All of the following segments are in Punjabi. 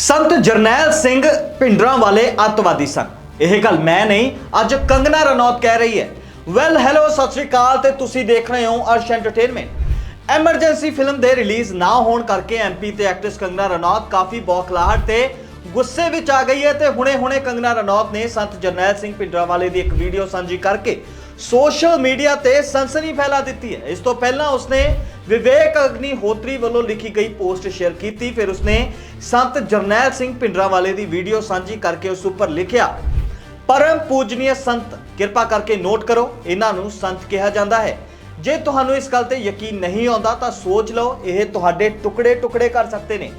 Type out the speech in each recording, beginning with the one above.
ਸੰਤ ਜਰਨੈਲ ਸਿੰਘ ਭਿੰਡਰਾਂ ਵਾਲੇ ਅੱਤਵਾਦੀ ਸਨ। ਇਹ ਗੱਲ ਮੈਂ ਨਹੀਂ, ਅੱਜ ਕੰਗਨਾ ਰਣੌਤ ਕਹਿ ਰਹੀ ਹੈ। ਵੈਲ ਹੈਲੋ ਸਤਿ ਸ਼੍ਰੀ ਅਕਾਲ ਤੇ ਤੁਸੀਂ ਦੇਖ ਰਹੇ ਹੋ ਅਰਸ਼ ਐਂਟਰਟੇਨਮੈਂਟ ਐਮਰਜੈਂਸੀ ਫਿਲਮ ਦੇ ਰਿਲੀਜ਼ ਨਾ ਹੋਣ ਕਰਕੇ ਐਮਪੀ ਤੇ ਐਕਟ੍ਰੈਸ ਕੰਗਨਾ ਰਣੌਤ ਕਾਫੀ ਬੌਖਲਾਹਟ ਤੇ ਗੁੱਸੇ ਵਿੱਚ ਆ ਗਈ ਹੈ ਤੇ ਹੁਣੇ-ਹੁਣੇ ਕੰਗਨਾ ਰਣੌਤ ਨੇ ਸੰਤ ਜਰਨੈਲ ਸਿੰਘ ਭਿੰਡਰਾਂਵਾਲੇ ਦੀ ਇੱਕ ਵੀਡੀਓ ਸਾਂਝੀ ਕਰਕੇ ਸੋਸ਼ਲ ਮੀਡੀਆ ਤੇ ਸਨਸਨੀ ਫੈਲਾ ਦਿੱਤੀ ਹੈ। ਇਸ ਤੋਂ ਪਹਿਲਾਂ ਉਸਨੇ ਵਿਵੇਕ ਅਗਨੀਹੋਤਰੀ ਵੱਲੋਂ ਲਿਖੀ ਗਈ ਪੋਸਟ ਸ਼ੇਅਰ ਕੀਤੀ, ਫਿਰ ਉਸਨੇ ਸੰਤ ਜਰਨੈਲ ਸਿੰਘ ਭਿੰਡਰਾਂਵਾਲੇ ਦੀ ਵੀਡੀਓ ਸਾਂਝੀ ਕਰਕੇ ਉਸ ਉੱਪਰ ਲਿਖਿਆ, ਪਰਮ ਪੂਜਨੀय ਸੰਤ, ਕਿਰਪਾ ਕਰਕੇ ਨੋਟ ਕਰੋ, ਇਹਨਾਂ ਨੂੰ ਸੰਤ ਕਿਹਾ ਜਾਂਦਾ ਹੈ। ਜੇ ਤੁਹਾਨੂੰ ਇਸ ਗੱਲ ਤੇ ਯਕੀਨ ਨਹੀਂ ਆਉਂਦਾ, ਤਾਂ ਸੋਚ ਲਓ, ਇਹ ਤੁਹਾਡੇ ਟੁਕੜੇ ਟੁਕੜੇ ਕਰ ਸਕਦੇ ਨੇ।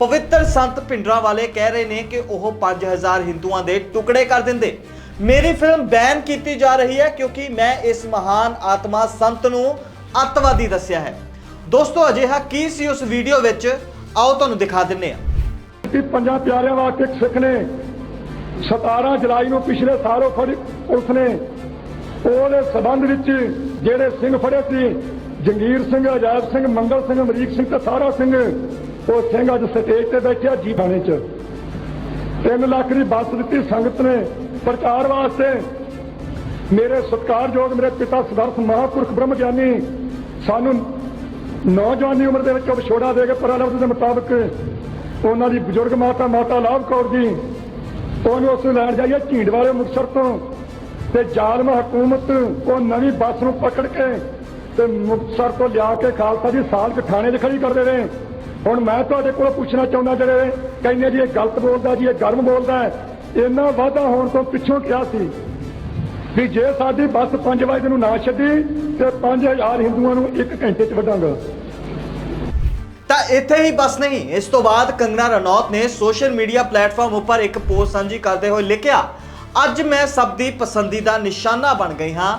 ਪਵਿੱਤਰ ਸੰਤ ਭਿੰਡਰਾਂ ਵਾਲੇ ਕਹਿ ਰਹੇ ਨੇ ਕਿ ਉਹ 5000 ਹਿੰਦੂਆਂ ਦੇ ਟੁਕੜੇ ਕਰ ਦਿੰਦੇ। ਮੇਰੀ ਫਿਲਮ ਬੈਨ ਕੀਤੀ ਜਾ ਰਹੀ ਹੈ, ਕਿਉਂਕਿ ਮੈਂ ਇਸ ਮਹਾਨ ਆਤਮਾ ਸੰਤ ਨੂੰ ਅੱਤਵਾਦੀ ਦੱਸਿਆ ਹੈ। ਦੋਸਤੋ, ਅਜਿਹਾ ਕੀ ਸੀ ਉਸ ਵੀਡੀਓ ਵਿੱਚ? ਆਓ ਤੁਹਾਨੂੰ ਦਿਖਾ ਦਿੰਨੇ ਆ ਕਿ ਪੰਜਾਂ ਪਿਆਰਿਆਂ ਵਾਸਤੇ ਇੱਕ ਸਿੱਖ ਨੇ 17 ਜੁਲਾਈ ਨੂੰ ਪਿਛਲੇ ਸਾਲ ਉਹ ਪੁਲਿਸ ਨੇ। ਉਹਦੇ ਸਬੰਧ ਵਿੱਚ ਜਿਹੜੇ ਸਿੰਘ ਫੜੇ ਸੀ, ਜੰਗੀਰ ਸਿੰਘ, ਅਜਾਇਬ ਸਿੰਘ, ਮੰਗਲ ਸਿੰਘ, ਅਮਰੀਕ ਸਿੰਘ ਤੇ ਸਾਰਾ ਸਿੰਘ, ਉਹ ਸਿੰਘ ਅੱਜ ਸਟੇਜ ਤੇ ਬੈਠਿਆ ਜੀ ਬਾਣੇ 'ਚ। 3 ਲੱਖ ਦੀ ਬੱਸ ਦਿੱਤੀ ਸੰਗਤ ਨੇ। ਪ੍ਰਚਾਰ ਵਾਸਤੇ ਮੇਰੇ ਸਤਿਕਾਰਯੋਗ ਮੇਰੇ ਪਿਤਾ ਸਦਰਥ ਮਹਾਂਪੁਰਖ ਬ੍ਰਹਮ ਗਿਆਨੀ ਸਾਨੂੰ ਨੌਜਵਾਨੀ ਉਮਰ ਦੇ ਵਿੱਚ ਵਿਛੋੜਾ ਦੇ ਕੇ ਪਰਲਬਧ ਦੇ ਮੁਤਾਬਕ ਉਹਨਾਂ ਦੀ ਬਜ਼ੁਰਗ ਮਾਤਾ ਮਾਤਾ ਲਾਭ ਕੌਰ ਜੀ, ਉਹਨੂੰ ਉਸ ਲੈਣ ਜਾਈਏ ਝੀਂਡ ਵਾਲੇ ਮੁਕਤਸਰ ਤੋਂ ਤੇ ਜ਼ਾਲਮ ਹਕੂਮਤ ਉਹ ਨਵੀਂ ਬੱਸ ਨੂੰ ਪਕੜ ਕੇ ਤੇ ਮੁਕਤਸਰ ਤੋਂ ਲਿਆ ਕੇ ਖਾਲਸਾ ਜੀ ਸਾਲ ਕ ਥਾਣੇ 'ਚ ਖੜੀ ਕਰਦੇ ਨੇ ਹੁਣ ਮੈਂ ਤੁਹਾਡੇ ਕੋਲ ਪੁੱਛਣਾ ਚਾਹੁੰਦਾ ਜਿਹੜੇ ਕਹਿੰਦੇ ਜੀ ਇਹ ਗਲਤ ਬੋਲਦਾ ਜੀ, ਇਹ ਗਰਮ ਬੋਲਦਾ ਇਹਨਾਂ ਇੰਨਾ ਵਾਧਾ ਹੋਣ ਤੋਂ ਪਿੱਛੋਂ ਕਿਹਾ ਸੀ? ਵੀ ਜੇ ਸਾਡੀ ਬੱਸ 5 ਵਜੇ ਨੂੰ ਨਾ ਛੱਡੀ ਤੇ 5000 ਹਿੰਦੂਆਂ ਨੂੰ 1 ਘੰਟੇ 'ਚ ਵੱਢਾਂਗਾ। ਤਾਂ ਇੱਥੇ ਹੀ ਬਸ ਨਹੀਂ, ਇਸ ਤੋਂ ਬਾਅਦ ਕੰਗਨਾ ਰਣੌਤ ਨੇ ਸੋਸ਼ਲ ਮੀਡੀਆ ਪਲੇਟਫਾਰਮ ਉੱਪਰ ਇੱਕ ਪੋਸਟ ਸਾਂਝੀ ਕਰਦੇ ਹੋਏ ਲਿਖਿਆ, ਅੱਜ ਮੈਂ ਸਭ ਦੀ ਪਸੰਦੀਦਾ ਨਿਸ਼ਾਨਾ ਬਣ ਗਈ ਹਾਂ।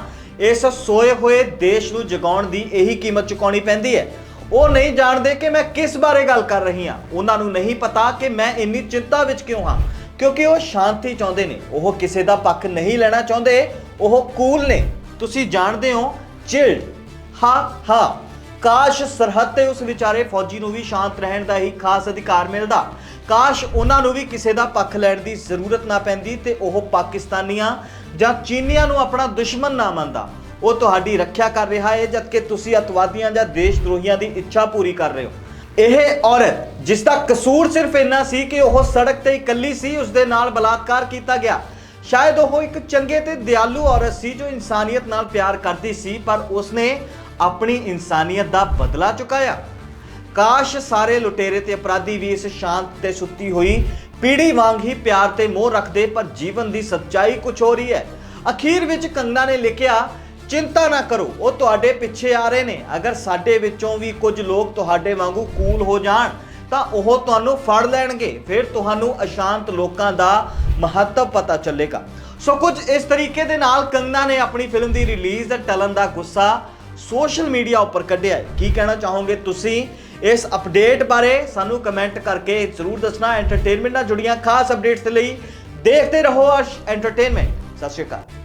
ਇਸ ਸੋਏ ਹੋਏ ਦੇਸ਼ ਨੂੰ ਜਗਾਉਣ ਦੀ ਇਹੀ ਕੀਮਤ ਚੁਕਾਉਣੀ ਪੈਂਦੀ ਹੈ। ਉਹ ਨਹੀਂ ਜਾਣਦੇ ਕਿ ਮੈਂ ਕਿਸ ਬਾਰੇ ਗੱਲ ਕਰ ਰਹੀ ਹਾਂ। ਉਹਨਾਂ ਨੂੰ ਨਹੀਂ ਪਤਾ ਕਿ ਮੈਂ ਇੰਨੀ ਚਿੰਤਾ ਵਿੱਚ ਕਿਉਂ ਹਾਂ, ਕਿਉਂਕਿ ਉਹ ਸ਼ਾਂਤੀ ਚਾਹੁੰਦੇ ਨੇ। ਉਹ ਕਿਸੇ ਦਾ ਪੱਖ ਨਹੀਂ ਲੈਣਾ ਚਾਹੁੰਦੇ। ਉਹ ਕੂਲ ਨੇ। ਤੁਸੀਂ ਜਾਣਦੇ ਹੋ ਚਿਲਡ ਹਾਂ ਹਾਂ। ਕਾਸ਼ ਸਰਹੱਦ ਤੇ ਉਸ ਵਿਚਾਰੇ ਫੌਜੀ ਨੂੰ ਵੀ ਸ਼ਾਂਤ ਰਹਿਣ ਦਾ ਹੀ ਖਾਸ ਅਧਿਕਾਰ ਮਿਲਦਾ। ਕਾਸ਼ ਉਹਨਾਂ ਨੂੰ ਵੀ ਕਿਸੇ ਦਾ ਪੱਖ ਲੈਣ ਦੀ ਜ਼ਰੂਰਤ ਨਾ ਪੈਂਦੀ ਤੇ ਉਹ ਪਾਕਿਸਤਾਨੀਆਂ ਜਾਂ ਚੀਨੀਆਂ ਨੂੰ ਆਪਣਾ ਦੁਸ਼ਮਣ ਨਾ ਮੰਨਦਾ। ਉਹ ਤੁਹਾਡੀ ਰੱਖਿਆ ਕਰ ਰਿਹਾ ਹੈ ਜਦਕਿ ਤੁਸੀਂ ਅਤਵਾਦੀਆਂ ਜਾਂ ਦੇਸ਼ ਦਰੋਹੀਆਂ ਦੀ ਇੱਛਾ ਪੂਰੀ ਕਰ ਰਹੇ ਹੋ। ਇਹ ਔਰਤ ਜਿਸ ਦਾ ਕਸੂਰ ਸਿਰਫ ਇੰਨਾ ਸੀ ਕਿ ਉਹ ਸੜਕ ਤੇ ਇਕੱਲੀ ਸੀ ਉਸ ਦੇ ਨਾਲ ਬਲਾਤਕਾਰ ਕੀਤਾ ਗਿਆ। ਸ਼ਾਇਦ ਉਹ ਇੱਕ ਚੰਗੇ ਤੇ ਦਿਆਲੂ ਔਰਤ ਸੀ ਜੋ ਇਨਸਾਨੀਅਤ ਨਾਲ ਪਿਆਰ ਕਰਦੀ ਸੀ, ਪਰ ਉਸਨੇ ਆਪਣੀ ਇਨਸਾਨੀਅਤ ਦਾ ਬਦਲਾ ਚੁਕਾਇਆ। ਕਾਸ਼ ਸਾਰੇ ਲੁਟੇਰੇ ਤੇ ਅਪਰਾਧੀ ਵੀ ਇਸ ਸ਼ਾਂਤ ਤੇ ਸੁੱਤੀ ਹੋਈ, ਪੀੜੀ ਵਾਂਗ ਹੀ ਪਿਆਰ ਤੇ ਮੋਹ ਰੱਖਦੇ, ਪਰ ਜੀਵਨ ਦੀ ਸੱਚਾਈ ਕੁਝ ਹੋ ਰਹੀ ਹੈ। ਅਖੀਰ ਵਿੱਚ ਕੰਗਨਾ ਨੇ ਲਿਖਿਆ, ਚਿੰਤਾ ਨਾ ਕਰੋ, ਉਹ ਤੁਹਾਡੇ ਪਿੱਛੇ ਆ ਰਹੇ ਨੇ। ਅਗਰ ਸਾਡੇ ਵਿੱਚੋਂ ਵੀ ਕੁਝ ਲੋਕ ਤੁਹਾਡੇ ਵਾਂਗੂ ਕੂਲ ਹੋ ਜਾਣ, ਤਾਂ ਉਹ ਤੁਹਾਨੂੰ ਫੜ ਲੈਣਗੇ। ਫਿਰ ਤੁਹਾਨੂੰ ਅਸ਼ਾਂਤ ਲੋਕਾਂ ਦਾ ਮਹੱਤਵ ਪਤਾ ਚੱਲੇਗਾ। ਸੋ ਕੁਝ ਇਸ ਤਰੀਕੇ ਦੇ ਨਾਲ ਕੰਗਨਾ ਨੇ ਆਪਣੀ ਫਿਲਮ ਦੀ ਰਿਲੀਜ਼ ਦਾ ਟਲਨ ਦਾ ਗੁੱਸਾ ਸੋਸ਼ਲ ਮੀਡੀਆ ਉੱਪਰ ਕੱਢਿਆ ਹੈ। ਕੀ ਕਹਿਣਾ ਚਾਹੋਗੇ ਤੁਸੀਂ ਇਸ ਅਪਡੇਟ ਬਾਰੇ? ਸਾਨੂੰ ਕਮੈਂਟ ਕਰਕੇ ਜ਼ਰੂਰ ਦੱਸਣਾ। ਐਂਟਰਟੇਨਮੈਂਟ ਨਾਲ ਜੁੜੀਆਂ ਖਾਸ ਅਪਡੇਟਸ ਦੇ ਲਈ ਦੇਖਦੇ ਰਹੋ ਐਂਟਰਟੇਨਮੈਂਟ ਸਤਿ ਸ਼੍ਰੀ ਅਕਾਲ।